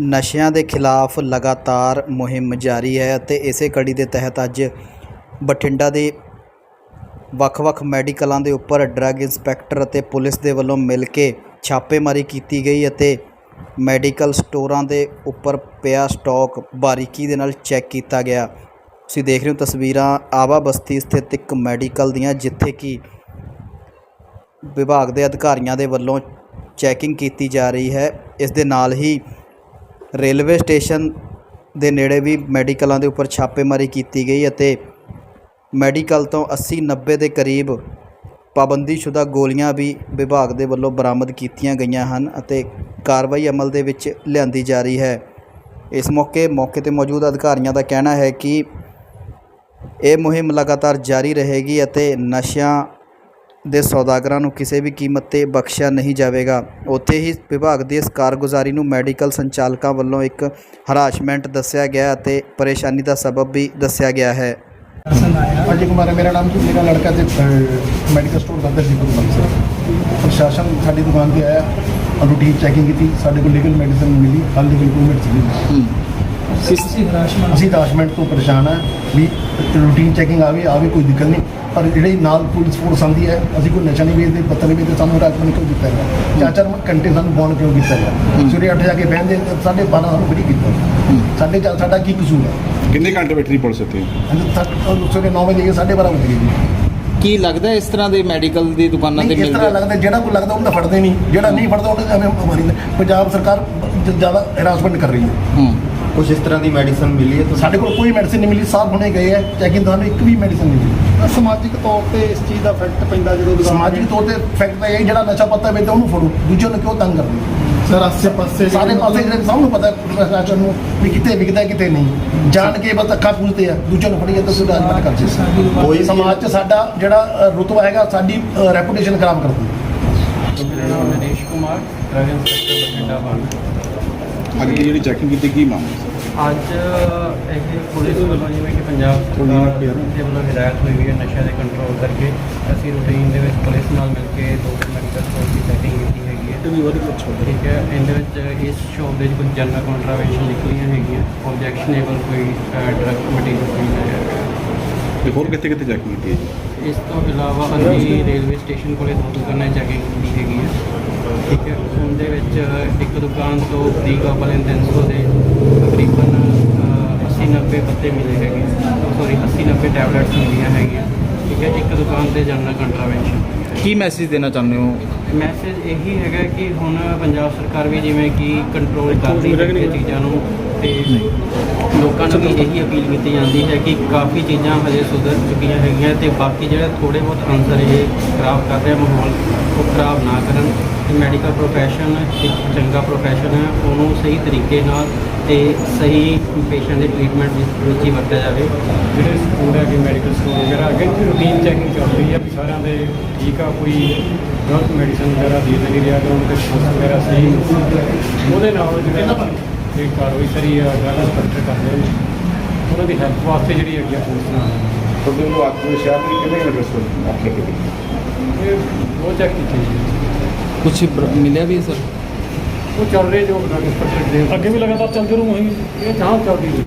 ਨਸ਼ਿਆਂ ਦੇ ਖਿਲਾਫ ਲਗਾਤਾਰ ਮੁਹਿੰਮ ਜਾਰੀ ਹੈ ਅਤੇ ਇਸੇ ਕੜੀ ਦੇ ਤਹਿਤ ਅੱਜ ਬਠਿੰਡਾ ਦੇ ਵੱਖ-ਵੱਖ ਮੈਡੀਕਲਾਂ ਦੇ ਉੱਪਰ ਡਰੱਗ ਇੰਸਪੈਕਟਰ ਅਤੇ ਪੁਲਿਸ ਦੇ ਵੱਲੋਂ ਮਿਲ ਕੇ ਛਾਪੇਮਾਰੀ ਕੀਤੀ ਗਈ ਅਤੇ ਮੈਡੀਕਲ ਸਟੋਰਾਂ ਦੇ ਉੱਪਰ ਪਿਆ ਸਟਾਕ ਬਾਰੀਕੀ ਦੇ ਨਾਲ ਚੈੱਕ ਕੀਤਾ ਗਿਆ। ਤੁਸੀਂ ਦੇਖ ਰਹੇ ਹੋ ਤਸਵੀਰਾਂ ਆਵਾ ਬਸਤੀ ਸਥਿਤ ਇੱਕ ਮੈਡੀਕਲ ਦੀਆਂ, ਜਿੱਥੇ ਕਿ ਵਿਭਾਗ ਦੇ ਅਧਿਕਾਰੀਆਂ ਦੇ ਵੱਲੋਂ ਚੈਕਿੰਗ ਕੀਤੀ ਜਾ ਰਹੀ ਹੈ। ਇਸ ਦੇ ਨਾਲ ਹੀ ਰੇਲਵੇ ਸਟੇਸ਼ਨ ਦੇ ਨੇੜੇ ਵੀ ਮੈਡੀਕਲਾਂ ਦੇ ਉੱਪਰ ਛਾਪੇਮਾਰੀ ਕੀਤੀ ਗਈ ਅਤੇ ਮੈਡੀਕਲ ਤੋਂ 80 90 ਦੇ ਕਰੀਬ ਪਾਬੰਦੀਸ਼ੁਦਾ ਗੋਲੀਆਂ ਵੀ ਵਿਭਾਗ ਦੇ ਵੱਲੋਂ ਬਰਾਮਦ ਕੀਤੀਆਂ ਗਈਆਂ ਹਨ ਅਤੇ ਕਾਰਵਾਈ ਅਮਲ ਦੇ ਵਿੱਚ ਲਿਆਂਦੀ ਜਾ ਰਹੀ ਹੈ। ਇਸ ਮੌਕੇ ਮੌਕੇ ਤੇ ਮੌਜੂਦ ਅਧਿਕਾਰੀਆਂ ਦਾ ਕਹਿਣਾ ਹੈ ਕਿ ਇਹ ਮੁਹਿੰਮ ਲਗਾਤਾਰ ਜਾਰੀ ਰਹੇਗੀ ਅਤੇ ਨਸ਼ਿਆਂ ਦੇ ਸੌਦਾਗਰਾਂ ਨੂੰ ਕਿਸੇ ਵੀ ਕੀਮਤ ਤੇ ਬਖਸ਼ਿਆ ਨਹੀਂ ਜਾਵੇਗਾ। ਉੱਥੇ ਹੀ ਵਿਭਾਗ ਦੀ ਇਸ ਕਾਰਗੁਜ਼ਾਰੀ ਨੂੰ ਮੈਡੀਕਲ ਸੰਚਾਲਕਾਂ ਵੱਲੋਂ ਇੱਕ ਹਰਾਸ਼ਮੈਂਟ ਦੱਸਿਆ ਗਿਆ ਅਤੇ ਪਰੇਸ਼ਾਨੀ ਦਾ ਸਬਬ ਵੀ ਦੱਸਿਆ ਗਿਆ ਹੈ। ਅਜੇ ਕੁਮਾਰ ਮੇਰਾ ਨਾਮ ਜੀ ਮੇਰਾ ਲੜਕਾ ਤੇ ਮੈਡੀਕਲ ਸਟੋਰ ਦਾ ਦਰਜੀ ਗੁਰਬਖਸ਼ ਸਰ ਪ੍ਰਸ਼ਾਸਨ ਸਾਡੀ ਦੁਕਾਨ ਤੇ ਆਇਆ ਰੂਟੀਨ ਚੈਕਿੰਗ ਕੀਤੀ ਸਾਡੇ ਕੋਲ ਅਸੀਂ ਹਰਾਸ਼ਮੈਂਟ ਤੋਂ ਪਰੇਸ਼ਾਨ ਆ ਵੀ ਰੂਟੀਨ ਚੈਕਿੰਗ ਆਵੇ ਆਵੇ ਕੋਈ ਦਿੱਕਤ ਨਹੀਂ। ਪਰ ਜਿਹੜੇ ਨਾਲ ਪੁਲਿਸ ਫੋਰਸ ਆਉਂਦੀ ਹੈ ਅਸੀਂ ਕੋਈ ਨਸ਼ਾ ਨਹੀਂ ਵੇਚਦੇ ਪੱਤਰ ਨਹੀਂ ਵੇਚਦੇ ਸਾਨੂੰ ਹਰਾਸ਼ਮੈਂਟ ਕਿਉਂ ਕੀਤਾ ਗਿਆ। ਚਾਰ ਚਾਰ ਘੰਟੇ ਸਾਨੂੰ ਫੋਨ ਕਿਉਂ ਕੀਤਾ ਗਿਆ? ਸਵੇਰੇ 8 ਜਾ ਕੇ ਬਹਿੰਦੇ ਸਾਢੇ 12 ਸਾਨੂੰ ਫਰੀ ਕੀਤਾ ਸਾਡੇ ਚਾਰ ਸਾਡਾ ਕੀ ਕਸੂਰ ਹੈ? ਕਿੰਨੇ ਘੰਟੇ ਬੈਠੀ ਪੁਲਿਸ ਇੱਥੇ? ਸਵੇਰੇ 9 ਵਜੇ ਗਏ, ਸਾਢੇ 12 ਵਜੇ ਕੀ ਲੱਗਦਾ ਇਸ ਤਰ੍ਹਾਂ ਦੇ ਮੈਡੀਕਲ ਦੀ ਦੁਕਾਨਾਂ ਤੇ ਨਹੀਂ ਇਸ ਤਰ੍ਹਾਂ ਮਿਲਦੇ ਲੱਗਦਾ ਜਿਹੜਾ ਕੋਈ ਲੱਗਦਾ ਉਹਨੂੰ ਤਾਂ ਫੜਦੇ ਨਹੀਂ। ਜਿਹੜਾ ਨਹੀਂ ਫੜਦਾ ਉਹਨੂੰ ਐਵੇਂ ਮਾਰੀ। ਪੰਜਾਬ ਸਰਕਾਰ ਜ਼ਿਆਦਾ ਹਰਾਸਮੈਂਟ ਕਰ ਰਹੀ ਹੈ। ਕੁਛ ਇਸ ਤਰ੍ਹਾਂ ਦੀ ਮੈਡੀਸਨ ਮਿਲੀ ਹੈ ਤੁਹਾਨੂੰ? ਸਾਡੇ ਕੋਲ ਕੋਈ ਮੈਡੀਸਿਨ ਨਹੀਂ ਮਿਲੀ ਸਾਫ਼ ਹੁਣੇ ਗਏ ਹੈ। ਚੈਕਿੰਗ ਦੌਰਾਨ ਇੱਕ ਵੀ ਮੈਡੀਸਿਨ ਨਹੀਂ ਮਿਲੀ। ਸਮਾਜਿਕ ਤੌਰ ਤੇ ਇਸ ਚੀਜ਼ ਦਾ ਇਫੈਕਟ ਪੈਂਦਾ ਜਦੋਂ ਦੁਕਾਨ ਸਮਾਜਿਕ ਤੌਰ ਤੇ ਫੈਕਟ ਤਾਂ ਇਹ ਜਿਹੜਾ ਨਸ਼ਾ ਪੱਤਾ ਵੇਚਦਾ ਉਹਨੂੰ ਫੜੋ ਦੂਜੇ ਨੂੰ ਕਿਉਂ ਤੰਗ ਕਰਦੇ? ਸਰ ਆਸੇ ਪਾਸੇ ਸਾਰੇ ਪਾਸੇ ਜਿਹੜੇ ਸਭ ਨੂੰ ਪਤਾ ਹੈ ਪ੍ਰਸ਼ਾਸਨ ਨੂੰ ਵੀ ਕਿੱਥੇ ਵਿਕਦਾ ਕਿੱਥੇ ਨਹੀਂ। ਜਾਣ ਕੇ ਬਸ ਅੱਖਾਂ ਪੂਜਦੇ ਆ ਦੂਜੇ ਨੂੰ ਫੜੀਏ ਤਾਂ ਉਹ ਰਾਜਮਤ ਕਰਦੇ। ਕੋਈ ਸਮਾਜ 'ਚ ਸਾਡਾ ਜਿਹੜਾ ਅ, ਰੁਤਬਾ ਹੈਗਾ ਸਾਡੀ ਰੈਪੂਟੇਸ਼ਨ ਖਰਾਬ ਕਰਦੀ ਹੈ। ਮੇਰਾ ਨਾਮ Naresh Kumar drug inspector Bathinda one ਅੱਗੇ ਜਿਹੜੀ ਚੈਕਿੰਗ ਕੀਤੀ ਕੀ ਮਾਮਲਾ ਅੱਜ ਇਹ ਪੁਲਿਸ ਵੱਲੋਂ ਜਿਵੇਂ ਕਿ ਪੰਜਾਬ ਸਰਕਾਰ ਦੇ ਵੱਲੋਂ ਹਦਾਇਤ ਹੋਈ ਹੋਈ ਹੈ ਨਸ਼ਾ ਦੇ ਕੰਟਰੋਲ ਕਰਕੇ ਅਸੀਂ ਰੂਟੀਨ ਦੇ ਵਿੱਚ ਪੁਲਿਸ ਨਾਲ ਮਿਲ ਕੇ ਦੋ ਮੈਡੀਕਲ ਸਟੋਰ ਦੀ ਚੈਕਿੰਗ ਕੀਤੀ ਹੈਗੀ ਹੈ। ਵੀ ਵਧੀਆ ਕੁਛ ਠੀਕ ਹੈ ਇਹਦੇ ਵਿੱਚ ਇਸ ਸ਼ੋਪ ਦੇ ਵਿੱਚ ਕੁਝ ਜਨਰਲ ਕੰਟਰਾਵੇਸ਼ਨ ਨਿਕਲੀਆਂ ਹੈਗੀਆਂ ਆਬਜੈਕਸ਼ਨੇਬਲ ਕੋਈ ਡਰਗ ਮਟੀਰੀਅਲ ਨਹੀਂ ਹੈਗਾ। ਤੇ ਹੋਰ ਕਿੱਥੇ ਕਿੱਥੇ ਚੈਕਿੰਗ ਕੀਤੀ ਹੈ ਜੀ? ਇਸ ਤੋਂ ਇਲਾਵਾ ਅਸੀਂ ਰੇਲਵੇ ਸਟੇਸ਼ਨ ਕੋਲੇ ਦੋ ਦੁਕਾਨਾਂ ਚੈਕਿੰਗ ਕੀਤੀ ਹੈਗੀ ਹੈ। ਠੀਕ ਹੈ ਉਹਦੇ ਵਿੱਚ ਇੱਕ ਦੁਕਾਨ ਤੋਂ ਪ੍ਰੀ ਗੋਬਲਿਨ 300 ਦੇ ਤਕਰੀਬਨ 80 90 ਪੱਤੇ ਮਿਲੇ ਹੈਗੇ ਸੌਰੀ 80 90 ਟੈਬਲੇਟਸ ਮਿਲੀਆਂ ਹੈਗੀਆਂ। ਠੀਕ ਹੈ ਇੱਕ ਦੁਕਾਨ ਤੇ ਜਨਰਲ ਕੰਟਰਾਵੈਂਸ਼ਨ ਕੀ ਮੈਸੇਜ ਦੇਣਾ ਚਾਹੁੰਦੇ ਹੋ? ਮੈਸੇਜ ਇਹੀ ਹੈਗਾ ਕਿ ਹੁਣ ਪੰਜਾਬ ਸਰਕਾਰ ਵੀ ਜਿਵੇਂ ਕਿ ਕੰਟਰੋਲ ਕਰ ਹੈ ਇਹ ਚੀਜ਼ਾਂ ਨੂੰ ਤੇ ਲੋਕਾਂ ਨੂੰ ਵੀ ਇਹੀ ਅਪੀਲ ਕੀਤੀ ਜਾਂਦੀ ਹੈ ਕਿ ਕਾਫੀ ਚੀਜ਼ਾਂ ਹਜੇ ਸੁਧਰ ਚੁੱਕੀਆਂ ਹੈਗੀਆਂ ਤੇ ਬਾਕੀ ਜਿਹੜੇ ਥੋੜੇ ਬਹੁਤ ਅੰਸਰ ਇਹ ਖਰਾਬ ਕਰ ਰਿਹਾ ਮਾਹੌਲ। ਉਹ ਖਰਾਬ ਨਾ ਕਰਨ ਤੇ ਮੈਡੀਕਲ ਪ੍ਰੋਫੈਸ਼ਨ ਇੱਕ ਚੰਗਾ ਪ੍ਰੋਫੈਸ਼ਨ ਹੈ ਉਹਨੂੰ ਸਹੀ ਤਰੀਕੇ ਨਾਲ ਤੇ ਸਹੀ ਪੇਸ਼ੈਂਟ ਦੇ ਟ੍ਰੀਟਮੈਂਟ ਵਿੱਚ ਹੀ ਵਰਤਿਆ ਜਾਵੇ। ਜਿਹੜੇ ਸਟੋਰ ਹੈ ਕਿ ਮੈਡੀਕਲ ਸਟੋਰ ਵਗੈਰਾ ਅੱਗੇ ਰੂਟੀਨ ਚੈਕਿੰਗ ਚੱਲ ਰਹੀ ਹੈ ਵੀ ਸਾਰਿਆਂ ਦੇ ਠੀਕ ਆ ਕੋਈ ਗਲਤ ਮੈਡੀਸਨ ਵਗੈਰਾ ਦੇ ਤਾਂ ਨਹੀਂ ਰਿਹਾ ਕਿ ਉਹਨਾਂ ਦੇ ਸ਼ਾਸ ਵਗੈਰਾ ਸਹੀ ਨੇ। ਉਹਦੇ ਨਾਲ ਜਿਹੜੇ ਇਹ ਕਾਰਵਾਈ ਕਰੀ ਆ ਡਰਗ ਇੰਸਪੈਕਟਰ ਕਰਦੇ ਨੇ ਉਹਨਾਂ ਦੀ ਹੈਲਪ ਵਾਸਤੇ ਜਿਹੜੀ ਹੈਗੀ ਆ ਪੁਲਿਸ ਨਾਲ ਤੁਹਾਡੇ ਵੱਲੋਂ ਅੱਜ ਦੇ ਸ਼ਹਿਰ ਦੇ ਕਿੰਨੇ ਐਡਰੈਸ ਤੋਂ ਆਖੇ ਕੀਤੀ ਇਹ ਉਹ ਚੈੱਕ ਕੀਤੀ ਜੀ ਕੁਝ ਮਿਲਿਆ ਵੀ ਹੈ ਸਰ? ਉਹ ਚੱਲ ਰਹੇ ਜੋ ਦੇ ਅੱਗੇ ਵੀ ਲਗਾਤਾਰ ਚੱਲਦੇ ਰਹੂਗੇ ਇਹ ਚਾਹ ਚੱਲਦੀ ਰਹੂ।